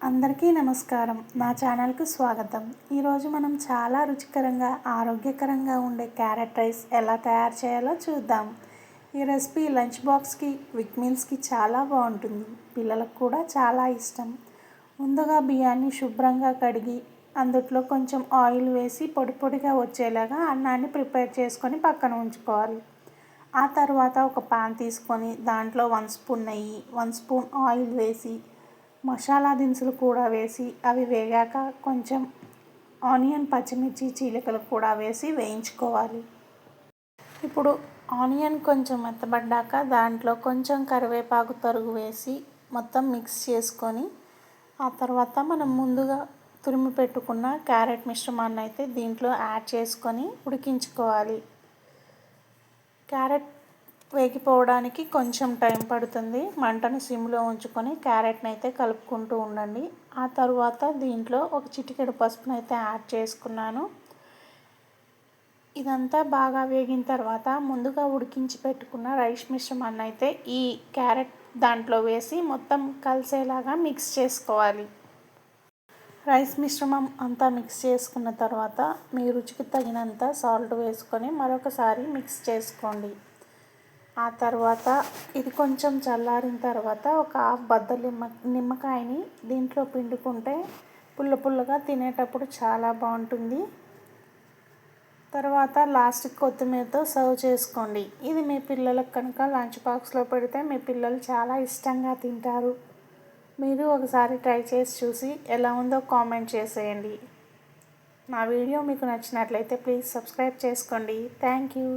అందరికీ నమస్కారం. నా ఛానల్కు స్వాగతం. ఈరోజు మనం చాలా రుచికరంగా ఆరోగ్యకరంగా ఉండే క్యారెట్ రైస్ ఎలా తయారు చేయాలో చూద్దాం. ఈ రెసిపీ లంచ్ బాక్స్కి విక్ మీల్స్కి చాలా బాగుంటుంది. పిల్లలకు కూడా చాలా ఇష్టం. ముందుగా బియ్యాన్ని శుభ్రంగా కడిగి అందుట్లో కొంచెం ఆయిల్ వేసి పొడి పొడిగా వచ్చేలాగా అన్నాన్ని ప్రిపేర్ చేసుకొని పక్కన ఉంచుకోవాలి. ఆ తర్వాత ఒక పాన్ తీసుకొని దాంట్లో వన్ స్పూన్ నెయ్యి వన్ స్పూన్ ఆయిల్ వేసి మసాలా దినుసులు కూడా వేసి అవి వేగాక కొంచెం ఆనియన్ పచ్చిమిర్చి చీలికలు కూడా వేసి వేయించుకోవాలి. ఇప్పుడు ఆనియన్ కొంచెం మెత్తబడ్డాక దాంట్లో కొంచెం కరివేపాకు తరుగు వేసి మొత్తం మిక్స్ చేసుకొని ఆ తర్వాత మనం ముందుగా తురిమి పెట్టుకున్న క్యారెట్ మిశ్రమాన్ని అయితే దీంట్లో యాడ్ చేసుకొని ఉడికించుకోవాలి. క్యారెట్ వేగిపోవడానికి కొంచెం టైం పడుతుంది. మంటను సిమ్లో ఉంచుకొని క్యారెట్ని అయితే కలుపుకుంటూ ఉండండి. ఆ తర్వాత దీంట్లో ఒక చిటికెడు పసుపును అయితే యాడ్ చేసుకున్నాను. ఇదంతా బాగా వేగిన తర్వాత ముందుగా ఉడికించి పెట్టుకున్న రైస్ మిశ్రమాన్ని అయితే ఈ క్యారెట్ దాంట్లో వేసి మొత్తం కలిసేలాగా మిక్స్ చేసుకోవాలి. రైస్ మిశ్రమం అంతా మిక్స్ చేసుకున్న తర్వాత మీ రుచికి తగినంత సాల్ట్ వేసుకొని మరొకసారి మిక్స్ చేసుకోండి. ఆ తర్వాత ఇది కొంచెం చల్లారిన తర్వాత ఒక హాఫ్ బద్ద నిమ్మ నిమ్మకాయని దీంట్లో పిండుకుంటే పుల్ల పుల్లగా తినేటప్పుడు చాలా బాగుంటుంది. తర్వాత లాస్ట్ కొత్తిమీరతో సర్వ్ చేసుకోండి. ఇది మీ పిల్లలకు కనుక లంచ్ బాక్స్లో పెడితే మీ పిల్లలు చాలా ఇష్టంగా తింటారు. మీరు ఒకసారి ట్రై చేసి చూసి ఎలా ఉందో కామెంట్ చేసేయండి. నా వీడియో మీకు నచ్చినట్లయితే ప్లీజ్ సబ్స్క్రైబ్ చేసుకోండి. Thank you.